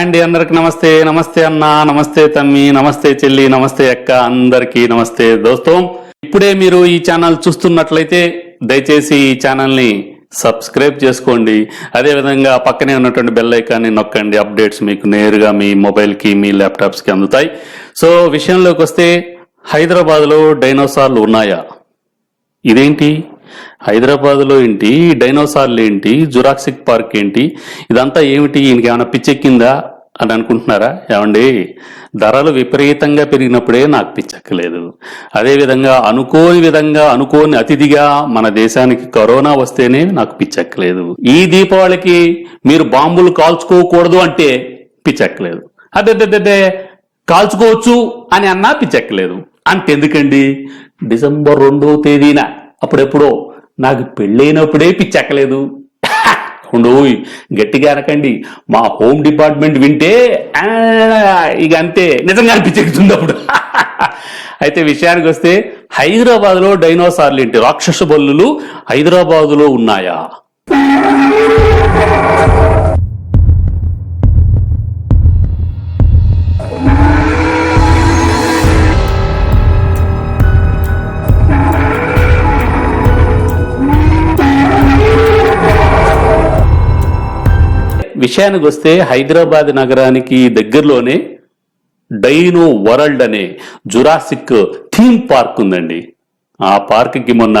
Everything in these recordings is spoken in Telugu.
హాయ్ అండి అందరికి నమస్తే నమస్తే అన్న నమస్తే తమ్మి నమస్తే చెల్లి నమస్తే అక్క అందరికీ నమస్తే దోస్తం. ఇప్పుడే మీరు ఈ ఛానల్ చూస్తున్నట్లయితే దయచేసి ఈ ఛానల్ని సబ్స్క్రైబ్ చేసుకోండి. అదే విధంగా పక్కనే ఉన్నటువంటి బెల్ ఐకాన్ని నొక్కండి. అప్డేట్స్ మీకు నేరుగా మీ మొబైల్కి మీ ల్యాప్టాప్స్కి అందుతాయి. సో విషయంలోకి వస్తే హైదరాబాద్లో డైనోసార్లు ఉన్నాయా? ఇదేంటి? హైదరాబాద్లో ఏంటి? డైనోసార్లు ఏంటి? జురాక్సిక్ పార్క్ ఏంటి? ఇదంతా ఏమిటి? ఈయనకి ఏమైనా పిచ్చెక్కిందా? అని అనుకుంటున్నారా? ఏమండి? ధరలు విపరీతంగా పెరిగినప్పుడే నాకు పిచ్చక్కలేదు. అదేవిధంగా అనుకోని విధంగా అనుకోని అతిథిగా మన దేశానికి కరోనా వస్తేనే నాకు పిచ్చక్కలేదు. ఈ దీపావళికి మీరు బాంబులు కాల్చుకోకూడదు అంటే పిచ్చక్కలేదు. అదే కాల్చుకోవచ్చు అని అన్నా పిచ్చెక్కలేదు. అంతెందుకండి? డిసెంబర్ రెండో తేదీన అప్పుడెప్పుడో నాకు పెళ్ళైనప్పుడే పిచ్చక్కలేదు. ఉండోయ్ గట్టిగా అనకండి. మా హోమ్ డిపార్ట్మెంట్ వింటే ఆ, ఇక అంతే. నిజంగా అనిపించేస్తుంది అప్పుడు. అయితే విషయానికి వస్తే హైదరాబాద్లో డైనోసార్లు ఏంటి? రాక్షస బల్లులు హైదరాబాద్లో ఉన్నాయా? విషయానికి వస్తే హైదరాబాద్ నగరానికి దగ్గరలోనే డైనో వరల్డ్ అనే జురాసిక్ థీమ్ పార్క్ ఉందండి. ఆ పార్క్కి మొన్న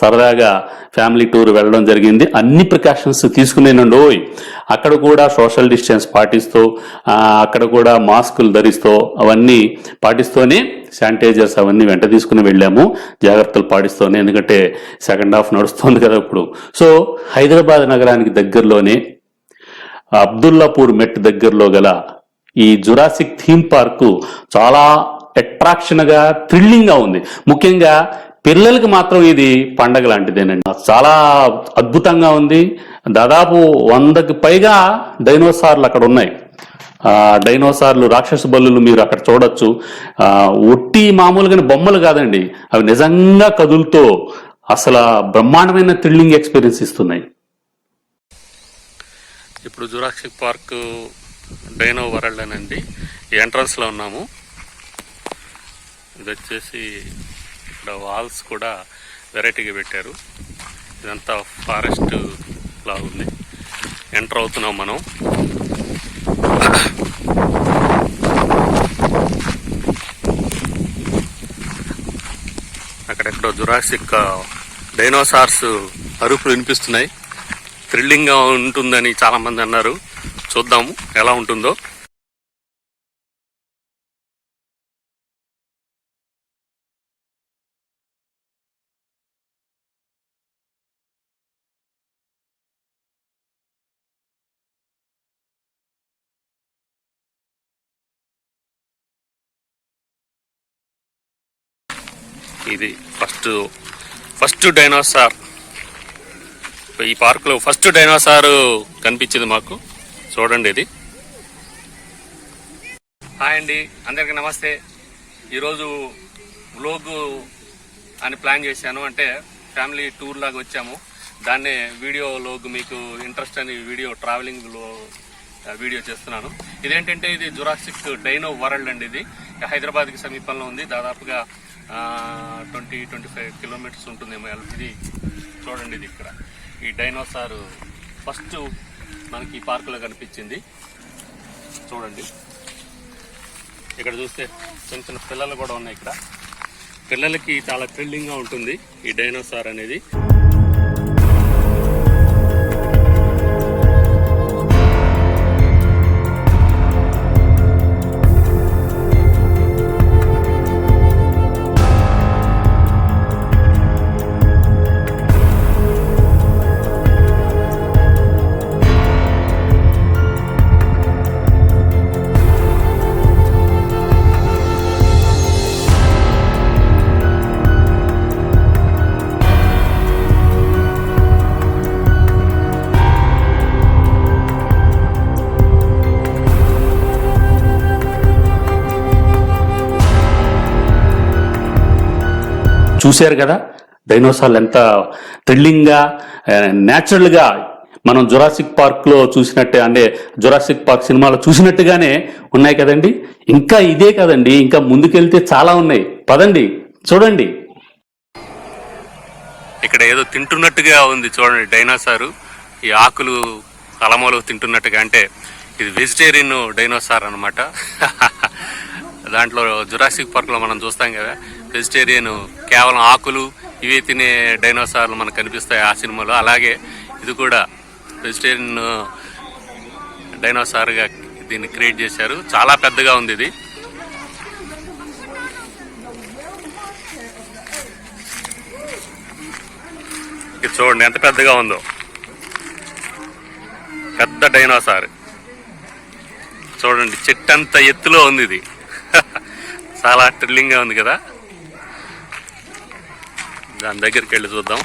సరదాగా ఫ్యామిలీ టూర్ వెళ్ళడం జరిగింది. అన్ని ప్రికాషన్స్ తీసుకునేనండి. ఓయ్ అక్కడ కూడా సోషల్ డిస్టెన్స్ పాటిస్తూ అక్కడ కూడా మాస్కులు ధరిస్తూ అవన్నీ పాటిస్తూనే శానిటైజర్స్ అవన్నీ వెంట తీసుకుని వెళ్ళాము. జాగ్రత్తలు పాటిస్తూనే ఎందుకంటే సెకండ్ హాఫ్ నడుస్తుంది కదా ఇప్పుడు. సో హైదరాబాద్ నగరానికి దగ్గరలోనే అబ్దుల్లాపూర్ మెట్ దగ్గరలో గల ఈ జురాసిక్ థీమ్ పార్కు చాలా అట్రాక్షన్గా థ్రిల్లింగ్గా ఉంది. ముఖ్యంగా పిల్లలకి మాత్రం ఇది పండగ లాంటిదేనండి. చాలా అద్భుతంగా ఉంది. దాదాపు వందకి పైగా డైనోసార్లు అక్కడ ఉన్నాయి. ఆ డైనోసార్లు రాక్షస బల్లులు మీరు అక్కడ చూడొచ్చు. ఆ ఒట్టి మామూలుగా బొమ్మలు కాదండి. అవి నిజంగా కదులుతో అసలు బ్రహ్మాండమైన థ్రిల్లింగ్ ఎక్స్పీరియన్స్ ఇస్తున్నాయి. ఇప్పుడు జురాక్షిక్ పార్క్ డైనో వరల్డ్ అనండి ఎంట్రన్స్లో లో ఉన్నాము. ఇది వచ్చేసి ఇక్కడ వాల్స్ కూడా వెరైటీగా పెట్టారు. ఇదంతా ఫారెస్ట్ లా ఉంది. ఎంటర్ అవుతున్నాం మనం. అక్కడెక్కడో జురాసిక్ డైనోసార్స్ అరుపులు వినిపిస్తున్నాయి. థ్రిల్లింగ్గా ఉంటుందని చాలా మంది అన్నారు. చూద్దాము ఎలా ఉంటుందో. ఇది ఫస్ట్ ఫస్ట్ డైనోసార్. ఈ పార్కులో ఫస్ట్ డైనోసార్ కనిపించింది మాకు. చూడండి ఇది. హాయ్ అండి అందరికీ నమస్తే. ఈరోజు వ్లోగ్ అని ప్లాన్ చేశాను. అంటే ఫ్యామిలీ టూర్ లాగా వచ్చాము. దాన్నే వీడియో మీకు ఇంట్రెస్ట్ అని వీడియో ట్రావెలింగ్లో వీడియో చేస్తున్నాను. ఇదేంటంటే ఇది జురాసిక్ డైనో వరల్డ్ అండి ఇది. హైదరాబాద్కి సమీపంలో ఉంది. దాదాపుగా ట్వంటీ ట్వంటీ ఫైవ్ కిలోమీటర్స్ ఉంటుందేమో. ఇది చూడండి ఇది ఇక్కడ. ఈ డైనోసార్ ఫస్ట్ మనకి ఈ పార్కులో కనిపించింది. చూడండి. ఇక్కడ చూస్తే చిన్న చిన్న పిల్లలు కూడా ఉన్నాయి ఇక్కడ. పిల్లలకి చాలా థ్రిల్లింగ్గా ఉంటుంది ఈ డైనోసార్ అనేది. చూశారు కదా? డైనోసార్లు ఎంత థ్రిల్లింగ్గా న్యాచురల్గా మనం జురాసిక్ పార్క్లో చూసినట్టే అంటే జురాసిక్ పార్క్ సినిమాలో చూసినట్టుగానే ఉన్నాయి కదండి? ఇంకా ఇదే కదండి ఇంకా ముందుకెళ్తే చాలా ఉన్నాయి. పదండి చూడండి. ఇక్కడ ఏదో తింటున్నట్టుగా ఉంది చూడండి డైనోసారు. ఈ ఆకులు అలమలు తింటున్నట్టుగా అంటే ఇది వెజిటేరియన్ డైనోసార్ అన్నమాట. దాంట్లో జురాసిక్ పార్క్లో మనం చూస్తాం కదా వెజిటేరియన్ కేవలం ఆకులు ఇవి తినే డైనోసార్లు మనకు కనిపిస్తాయి ఆ సినిమాలో. అలాగే ఇది కూడా వెజిటేరియన్ డైనోసార్గా దీన్ని క్రియేట్ చేశారు. చాలా పెద్దగా ఉంది ఇది. ఇది చూడండి ఎంత పెద్దగా ఉందో. పెద్ద డైనోసార్. చూడండి చెట్టు అంత ఎత్తులో ఉంది ఇది. చాలా థ్రిల్లింగ్గా ఉంది కదా. దాని దగ్గరికి వెళ్ళి చూద్దాం.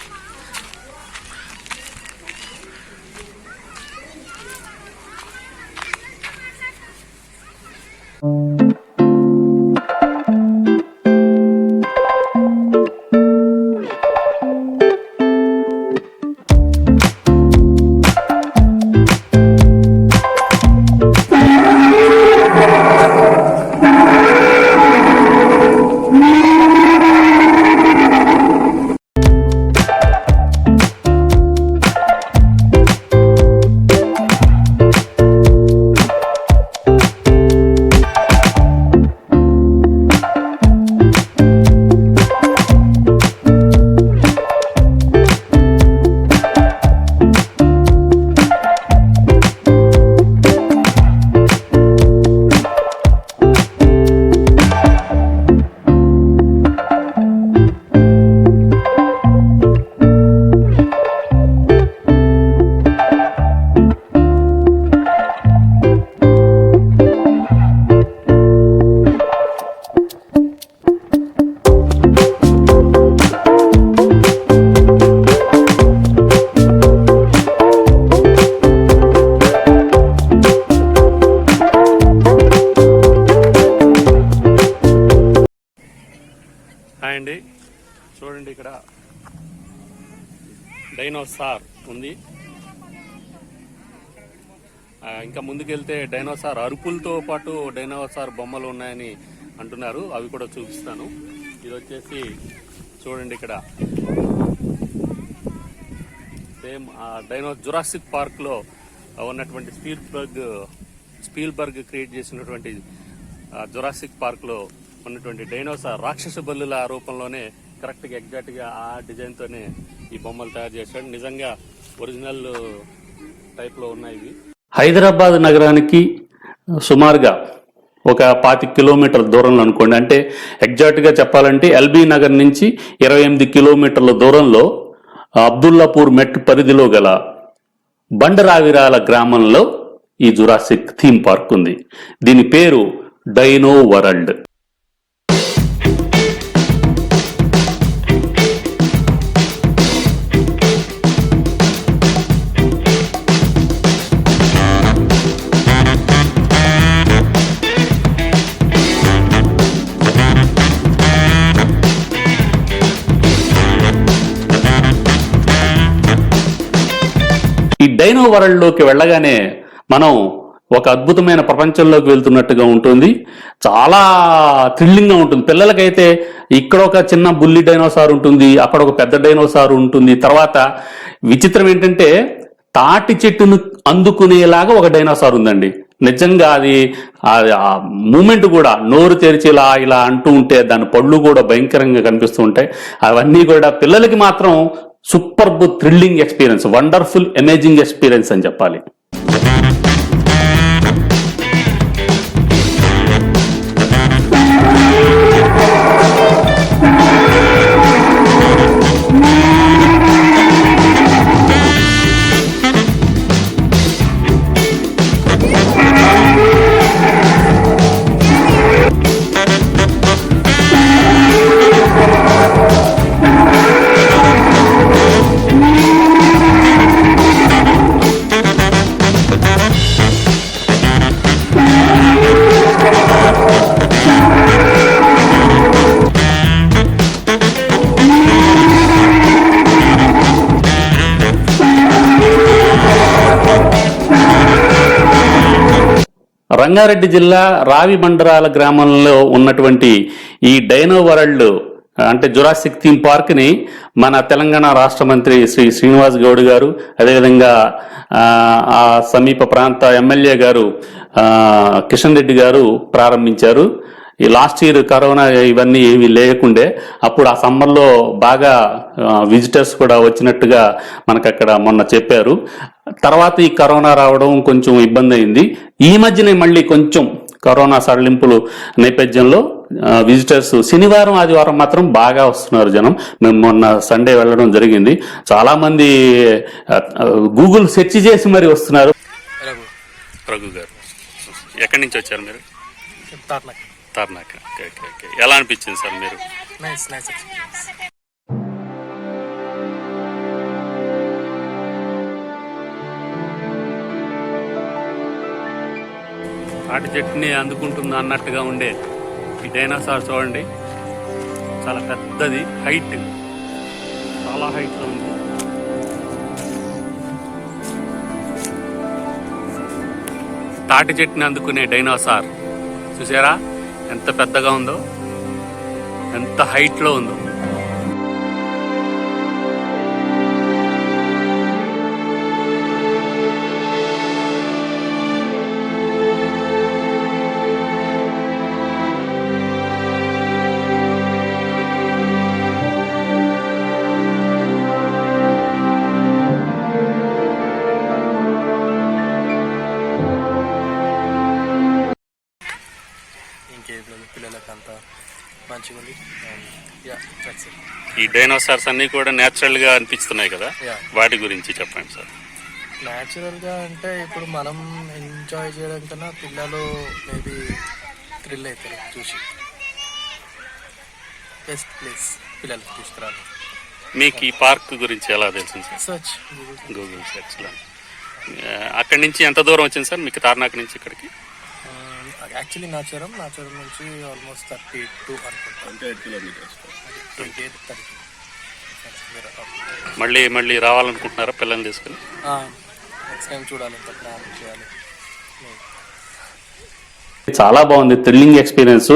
అండి చూడండి ఇక్కడ. డైనోసార్ ఉంది. ఇంకా ముందుకెళ్తే డైనోసార్ అరుపులతో పాటు డైనోసార్ బొమ్మలు ఉన్నాయని అంటున్నారు. అవి కూడా చూపిస్తాను. ఇది వచ్చేసి చూడండి ఇక్కడ. సేమ్ డైనో జురాసిక్ పార్క్లో ఉన్నటువంటి స్పీల్బర్గ్ స్పీల్బర్గ్ క్రియేట్ చేసినటువంటి జురాసిక్ పార్క్లో ఉన్నటువంటి డైనోసార్ రాక్షస బల్లుల రూపంలోనే కరెక్ట్గా ఎగ్జాక్ట్గా ఆ డిజైన్ తోనే ఈ బొమ్మలు తయారు చేశాడు. నిజంగా ఒరిజినల్ టైప్లో ఉన్నాయి ఇవి. హైదరాబాద్ నగరానికి సుమారుగా ఒక పాతి కిలోమీటర్ల దూరంలో అనుకోండి. అంటే ఎగ్జాక్ట్గా చెప్పాలంటే ఎల్బీ నగర్ నుంచి ఇరవై ఎనిమిది కిలోమీటర్ల దూరంలో అబ్దుల్లాపూర్ మెట్ పరిధిలో గల బండరావిరాల గ్రామంలో ఈ జురాసిక్ థీమ్ పార్క్ ఉంది. దీని పేరు డైనో వరల్డ్. డైనో వరల్డ్లోకి వెళ్ళగానే మనం ఒక అద్భుతమైన ప్రపంచంలోకి వెళ్తున్నట్టుగా ఉంటుంది. చాలా థ్రిల్లింగ్గా ఉంటుంది. పిల్లలకైతే ఇక్కడ ఒక చిన్న బుల్లి డైనోసార్ ఉంటుంది అక్కడ ఒక పెద్ద డైనోసార్ ఉంటుంది. తర్వాత విచిత్రం ఏంటంటే తాటి చెట్టును అందుకునేలాగా ఒక డైనోసార్ ఉందండి. నిజంగా అది ఆ మూమెంట్ కూడా నోరు తెరిచిలా ఇలా ఇలా అంటూ ఉంటే దాని పళ్ళు కూడా భయంకరంగా కనిపిస్తూ ఉంటాయి. అవన్నీ కూడా పిల్లలకి మాత్రం super thrilling experience wonderful amazing experience అని చెప్పాలి. రంగారెడ్డి జిల్లా రావి బండరాల గ్రామంలో ఉన్నటువంటి ఈ డైనో వరల్డ్ అంటే జురాసిక్ థీమ్ పార్క్ని మన తెలంగాణ రాష్ట్ర మంత్రి శ్రీ శ్రీనివాస్ గౌడ్ గారు అదేవిధంగా ఆ, సమీప ప్రాంత ఎమ్మెల్యే గారు కిషన్ రెడ్డి గారు ప్రారంభించారు. ఈ లాస్ట్ ఇయర్ కరోనా ఇవన్నీ ఏమీ లేకుండే అప్పుడు ఆ సమ్మర్లో బాగా విజిటర్స్ కూడా వచ్చినట్టుగా మనకు అక్కడ మొన్న చెప్పారు. తర్వాత ఈ కరోనా రావడం కొంచెం ఇబ్బంది అయింది ఈ మధ్యనే మళ్ళీ కొంచెం కరోనా సడలింపులు నేపథ్యంలో విజిటర్స్ శనివారం ఆదివారం మాత్రం బాగా వస్తున్నారు జనం. మేము మొన్న సండే వెళ్ళడం జరిగింది. చాలా మంది గూగుల్ సెర్చ్ చేసి మరి వస్తున్నారు. రఘు రఘు గారు ఎక్కడి నుంచి వచ్చారు మీరు? Tarnaka Tarnaka okay okay okay. ఎలా అనిపించింది సార్ మీరు? నైస్ నైస్ ఎక్స్పీరియన్స్ తాటి చెట్టుని అందుకుంటుందా అన్నట్టుగా ఉండే ఈ డైనోసార్ చూడండి. చాలా పెద్దది హైట్. చాలా హైట్లో ఉంది. తాటి చెట్టుని అందుకునే డైనోసార్. చూసారా? ఎంత పెద్దగా ఉందో ఎంత హైట్లో ఉందో. డైనోసార్స్ అన్ని కూడా నేచురల్గా అనిపిస్తున్నాయి కదా. వాటి గురించి చెప్పండి సార్. న్యాచురల్గా అంటే ఇప్పుడు మనం ఎంజాయ్ చేయడం కన్నా పిల్లలు మేబీ థ్రిల్ అవుతారు చూసి. బెస్ట్ ప్లేస్ పిల్లలకి తీసుకురాలి మీకు ఈ పార్క్ గురించి ఎలా తెలిసింది సార్? Search Google సెర్చ్లో. ఆ, అక్కడి నుంచి ఎంత దూరం వచ్చింది సార్? మీకు తార్నాక నుంచి ఇక్కడికి? యాక్చువల్లీ నాచారం నాచారం నుంచి ఆల్మోస్ట్ థర్టీ టూ అనుకుంటాను twenty eight kilometres. Twenty eight thirty మళ్ళీ మళ్ళీ రావాలనుకుంటున్నారా పిల్లల్ని తీసుకుని నెక్స్ట్ టైం చూడాలి ఎంత ప్లాన్ చేయాలి. చాలా బాగుంది థ్రిల్లింగ్ ఎక్స్పీరియన్స్.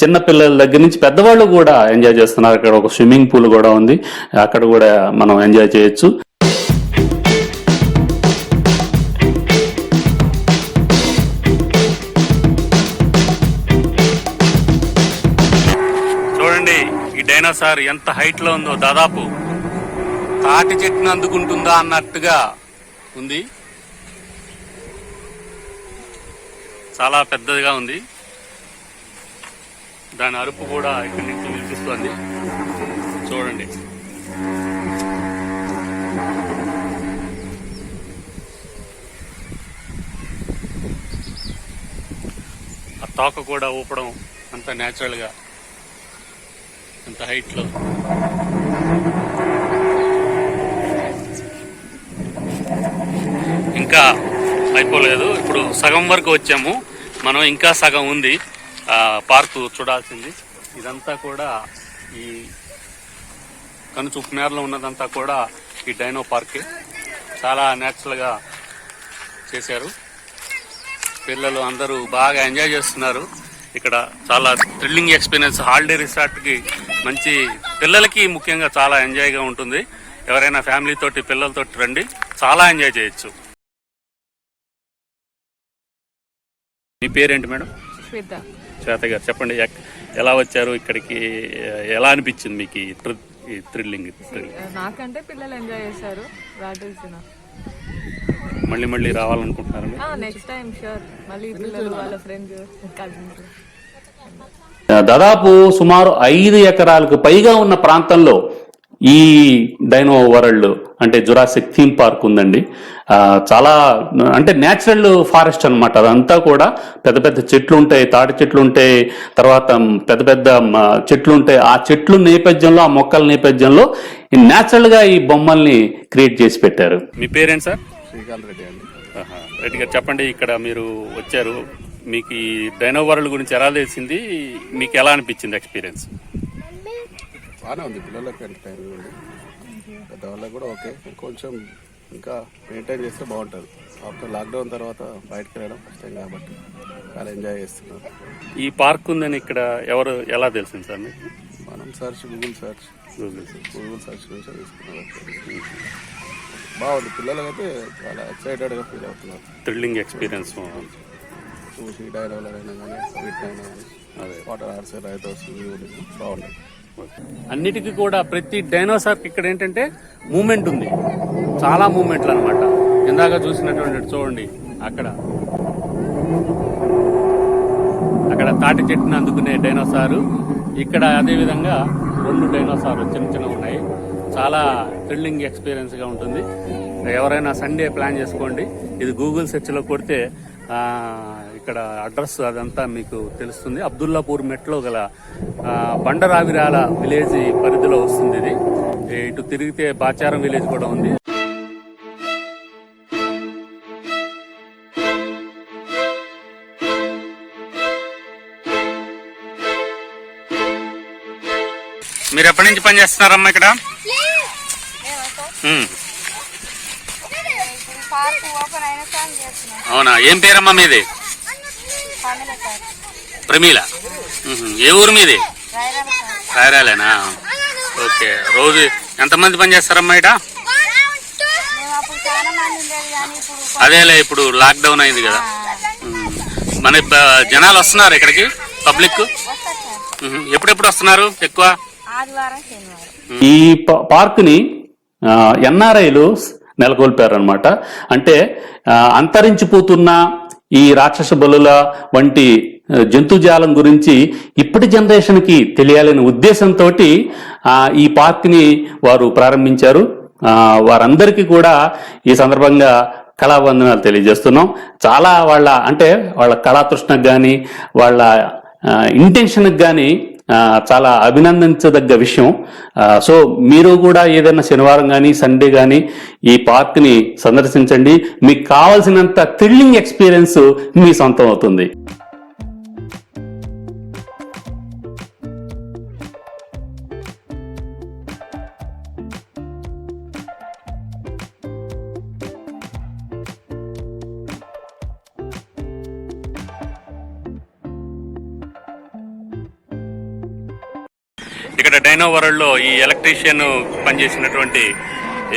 చిన్న పిల్లల దగ్గర నుంచి పెద్దవాళ్ళు కూడా ఎంజాయ్ చేస్తున్నారు. అక్కడ ఒక స్విమ్మింగ్ పూల్ కూడా ఉంది. అక్కడ కూడా మనం ఎంజాయ్ చేయొచ్చు. అయినా సార్ ఎంత హైట్లో ఉందో దాదాపు. తాటి చెట్టును అందుకుంటుందా అన్నట్టుగా ఉంది. చాలా పెద్దదిగా ఉంది. దాని అరుపు కూడా ఇక్కడి నుంచి వినిపిస్తుంది చూడండి. ఆ తోక కూడా ఊపడం అంత న్యాచురల్గా ఇంత అంత హైట్లో ఇంకా అయిపోలేదు. ఇప్పుడు సగం వరకు వచ్చాము. మనం ఇంకా సగం ఉంది. ఆ, పార్కు చూడాల్సింది. ఇదంతా కూడా ఈ కనుచూపు మేరలో ఉన్నదంతా కూడా ఈ డైనో పార్కే. చాలా న్యాచురల్గా చేశారు. పిల్లలు అందరూ బాగా ఎంజాయ్ చేస్తున్నారు. ఇక్కడ చాలా థ్రిల్లింగ్ ఎక్స్పీరియన్స్ హాలిడే రిసార్ట్కి మంచి పిల్లలకి ముఖ్యంగా చాలా ఎంజాయ్గా ఉంటుంది. ఎవరైనా ఫ్యామిలీ తోటి పిల్లలతోటి రండి. చాలా ఎంజాయ్ చేయొచ్చు. మీ పేరేంటి మేడం? శ్వేత. గారు చెప్పండి. ఎలా వచ్చారు ఇక్కడికి? ఎలా అనిపించింది మీకు ఈ థ్రి- ఈ థ్రిల్లింగ్ నాకంటే పిల్లలు ఎంజాయ్ చేశారు. మళ్ళీ మళ్ళీ రావాలనుకుంటున్నారు? నెక్స్ట్ టైం షూర్ మళ్ళీ పిల్లలు వాళ్ళ ఫ్రెండ్స్ కజిన్స్ దాదాపు సుమారు ఐదు ఎకరాలకు పైగా ఉన్న ప్రాంతంలో ఈ డైనో వరల్డ్ అంటే జురాసిక్ థీమ్ పార్క్ ఉందండి. ఆ, చాలా అంటే నేచురల్ ఫారెస్ట్ అన్నమాట. అదంతా కూడా పెద్ద పెద్ద చెట్లు ఉంటాయి తాటి చెట్లు ఉంటాయి తర్వాత పెద్ద పెద్ద చెట్లు ఉంటాయి. ఆ చెట్లు నేపథ్యంలో ఆ మొక్కల నేపథ్యంలో ఈ నేచురల్గా ఈ బొమ్మల్ని క్రియేట్ చేసి పెట్టారు. మీ పేరేంటి సార్? శ్రీకాంత్ రెడ్డి అండి. రెడ్డి గారు చెప్పండి ఇక్కడ మీరు వచ్చారు. మీకు ఈ డైనో వరల్డ్ గురించి ఎలా తెలిసింది? మీకు ఎలా అనిపించింది ఎక్స్పీరియన్స్? బాగానే ఉంది. పిల్లలకి ఎంటర్టైన్ ఉంది. పెద్దవాళ్ళకి కూడా ఓకే. కొంచెం ఇంకా మెయింటైన్ చేస్తే బాగుంటుంది. ఆఫ్టర్ లాక్డౌన్ తర్వాత బయటకు వెళ్ళడం ఫస్ట్ టైం కాబట్టి చాలా ఎంజాయ్ చేస్తున్నాం. ఈ పార్క్ ఉందని ఇక్కడ ఎవరు ఎలా తెలిసింది సార్ మీకు? మనం search Google search Google Google search నుంచి తీసుకున్నాం. బాగుంది. పిల్లలకైతే చాలా ఎక్సైటెడ్గా ఫీల్ అవుతున్నారు థ్రిల్లింగ్ ఎక్స్పీరియన్స్ చూసి డైలాగులు అయినా కానీ వీటినైనా కానీ అదే. వాటర్ ఆర్ట్స్ రైతర్స్ బాగున్నాయి. అన్నిటికీ కూడా ప్రతి డైనోసార్కి ఇక్కడ ఏంటంటే మూమెంట్ ఉంది. చాలా మూమెంట్లు అనమాట ఇందాక చూసినటువంటి చూడండి అక్కడ. అక్కడ తాటి చెట్టుని అందుకునే డైనోసారు ఇక్కడ అదే విధంగా రెండు డైనోసార్లు చిన్న చిన్న ఉన్నాయి. చాలా థ్రిల్లింగ్ ఎక్స్పీరియన్స్గా ఉంటుంది. ఎవరైనా సండే ప్లాన్ చేసుకోండి. ఇది గూగుల్ సెర్చ్లో కొడితే ఇక్కడ అడ్రస్ అదంతా మీకు తెలుస్తుంది. అబ్దుల్లాపూర్ మెట్లో గల బండరావిరాల విలేజ్ పరిధిలో వస్తుంది ఇది. ఇటు తిరిగితే బాచారం విలేజ్ కూడా ఉంది. మీరు ఎప్పటి నుంచి పని చేస్తున్నారమ్మా ఇక్కడ? అవునా? ఏం పేరమ్మా మీది? ప్రమీల. ఏ ఊరు మీది? రాయరాలేనా? ఓకే. రోజు ఎంతమంది పని చేస్తారమ్మా ఇక్కడ అదేలే ఇప్పుడు లాక్డౌన్ అయింది కదా. మన జనాలు వస్తున్నారు ఇక్కడికి? పబ్లిక్ ఎప్పుడెప్పుడు వస్తున్నారు ఎక్కువ? ఈ పార్క్ని ఎన్ఆర్ఐలు నెలకొల్పారనమాట అంటే అంతరించిపోతున్న ఈ రాక్షస బలుల వంటి జంతుజాలం గురించి ఇప్పటి జనరేషన్కి తెలియాలనే ఉద్దేశంతో ఈ పార్క్ని వారు ప్రారంభించారు. వారందరికీ కూడా ఈ సందర్భంగా కళావందనాలు తెలియజేస్తున్నాం. చాలా వాళ్ళ అంటే వాళ్ళ కళాతృష్ణకు కానీ వాళ్ళ ఇంటెన్షన్కి కానీ చాలా అభినందించదగ్గ విషయం. సో మీరు కూడా ఏదైనా శనివారం కానీ సండే కానీ ఈ పార్క్ని సందర్శించండి. మీకు కావాల్సినంత థ్రిల్లింగ్ ఎక్స్పీరియన్స్ మీ సొంతం అవుతుంది. ఇక్కడ డైనో వరల్డ్లో ఈ ఎలక్ట్రీషియన్ పనిచేసినటువంటి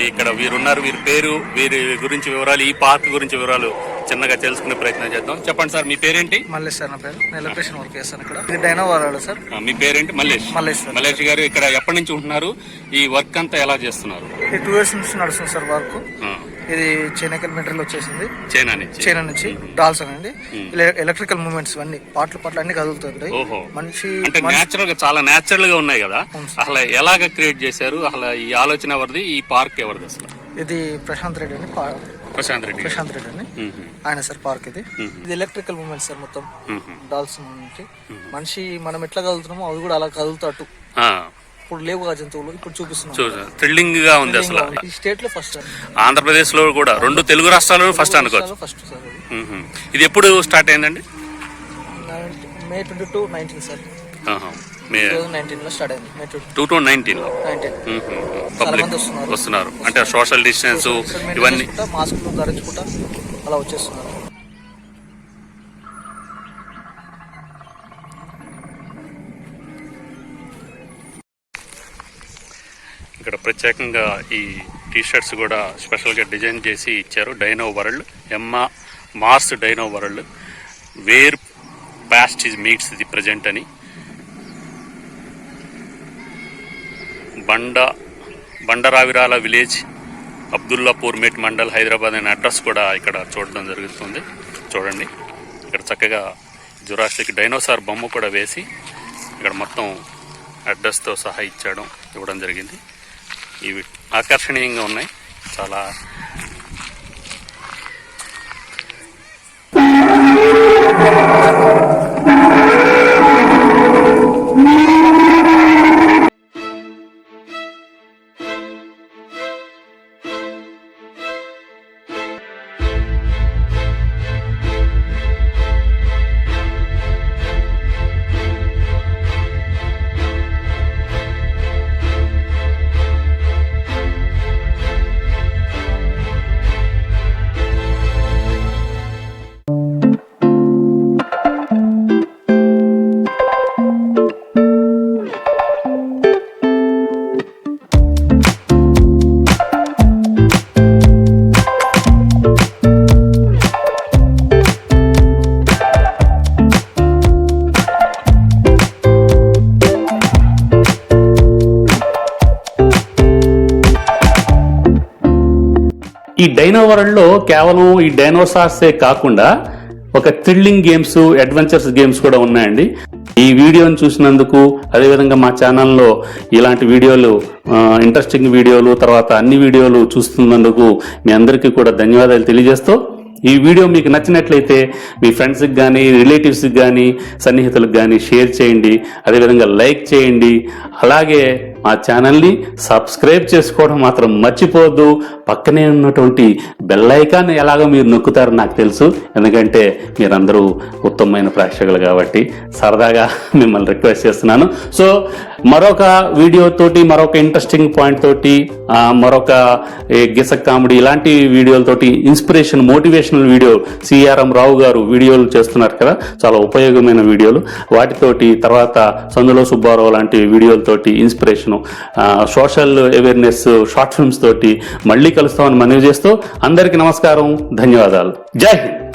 ఇక్కడ వీరున్నారు. వీరి పేరు వీరి గురించి వివరాలు ఈ పార్క్ గురించి వివరాలు చిన్నగా తెలుసుకునే ప్రయత్నం చేద్దాం. చెప్పండి సార్ మీ పేరేంటి? మల్లేష్ సార్ నా పేరు. నేను ఎలక్ట్రీషియన్ వర్క్ చేస్తాను ఇక్కడ డైనో వారాడు సార్. మీ పేరేంటి? మల్లేష్. మల్లేష్ సార్. మల్లేష్ గారు ఇక్కడ ఎప్పటి నుంచి ఉంటున్నారు? ఈ వర్క్ అంతా ఎలా చేస్తున్నారు? టూ ఇయర్స్ నుంచి నడుస్తుంది సార్ వర్క్. ఇది చైనాకల్ మెటీరియల్ వచ్చేసింది. చైనా నుంచి? చైనా నుంచి డాల్స్ అనండి. ఎలక్ట్రికల్ మూమెంట్స్ ఇవన్నీ పాటలు పాటలు అన్ని కదులుతుంటాయి మనిషి అంటే నేచురల్గా చాలా నేచురల్గా ఉన్నాయి కదా. అసలు ఎలాగ క్రియేట్ చేశారు? అసలు ఈ ఆలోచన ఎవరిది? ఈ పార్క్ ఎవరిది అసలు? ఇది ప్రశాంత్ రెడ్డి అని ప్రశాంత్ రెడ్డి. ప్రశాంత్ రెడ్డి అని. ఆయన సార్ పార్క్ ఇది. ఇది ఎలక్ట్రికల్ మూమెంట్స్ సార్ మొత్తం. డాల్స్ నుంచి. మనిషి మనం ఎట్లా కదులుతున్నామో అవి కూడా అలా కదులుతాటు ఇప్పుడు లేవు ఆ జంతువులు ఇప్పుడు చూపిస్తున్నాం. థ్రిల్లింగ్గా ఉంది అసలు. ఈ స్టేట్లో ఫస్ట్ ఆంధ్రప్రదేశ్లో కూడా రెండు తెలుగు రాష్ట్రాల్లో ఫస్ట్ అనుకోవచ్చు. First sir. ఇది ఎప్పుడు స్టార్ట్ అయిందండి? May twenty two nineteen sir. వస్తున్నారు. వస్తున్నారు. అంటే సోషల్ డిస్టెన్స్ ఇవన్నీ. మాస్కులు ధరించుకుంటా అలా వచ్చేస్తున్నారు. ఇక్కడ ప్రత్యేకంగా ఈ టీ షర్ట్స్ కూడా స్పెషల్గా డిజైన్ చేసి ఇచ్చారు. డైనో వరల్డ్ ఎమ్మా Mars dino world where past is meets the present అని. బండ బండరావిరాల విలేజ్ అబ్దుల్లాపూర్ మేట్ మండల్ హైదరాబాద్ అనే అడ్రస్ కూడా ఇక్కడ చూడడం జరుగుతుంది. చూడండి. ఇక్కడ చక్కగా జురాస్టిక్ డైనోసార్ బొమ్మ కూడా వేసి ఇక్కడ మొత్తం అడ్రస్తో సహా ఇచ్చాడు ఇవ్వడం జరిగింది. ఇవి ఆకర్షణీయంగా ఉన్నాయి. చాలా డైనో వరల్డ్లో కేవలం ఈ డైనోసార్సే కాకుండా ఒక థ్రిల్లింగ్ గేమ్స్ అడ్వెంచర్స్ గేమ్స్ కూడా ఉన్నాయండి. ఈ వీడియోని చూసినందుకు అదేవిధంగా మా ఛానల్లో ఇలాంటి వీడియోలు ఇంట్రెస్టింగ్ వీడియోలు తర్వాత అన్ని వీడియోలు చూస్తున్నందుకు మీ అందరికీ కూడా ధన్యవాదాలు తెలియజేస్తూ ఈ వీడియో మీకు నచ్చినట్లయితే మీ ఫ్రెండ్స్కి కానీ రిలేటివ్స్కి కానీ సన్నిహితులకు కానీ షేర్ చేయండి. అదేవిధంగా లైక్ చేయండి. అలాగే మా ఛానల్ని సబ్స్క్రైబ్ చేసుకోవడం మాత్రం మర్చిపోవద్దు. పక్కనే ఉన్నటువంటి బెల్ ఐకాన్ ఎలాగో మీరు నొక్కుతారో నాకు తెలుసు. ఎందుకంటే మీరందరూ ఉత్తమమైన ప్రేక్షకులు కాబట్టి సరదాగా మిమ్మల్ని రిక్వెస్ట్ చేస్తున్నాను. సో మరొక వీడియోతోటి మరొక ఇంట్రెస్టింగ్ పాయింట్ తోటి మరొక గిస గిసక్ కామెడీ ఇలాంటి వీడియోలతోటి inspiration motivational video CRM Rao గారు వీడియోలు చేస్తున్నారు కదా. చాలా ఉపయోగమైన వీడియోలు. వాటితోటి తర్వాత సందులో సుబ్బారావు లాంటి వీడియోలతోటి inspiration social awareness short films తోటి మళ్ళీ కలుస్తామని మనవి చేస్తూ అందరికీ నమస్కారం ధన్యవాదాలు. జై హింద్.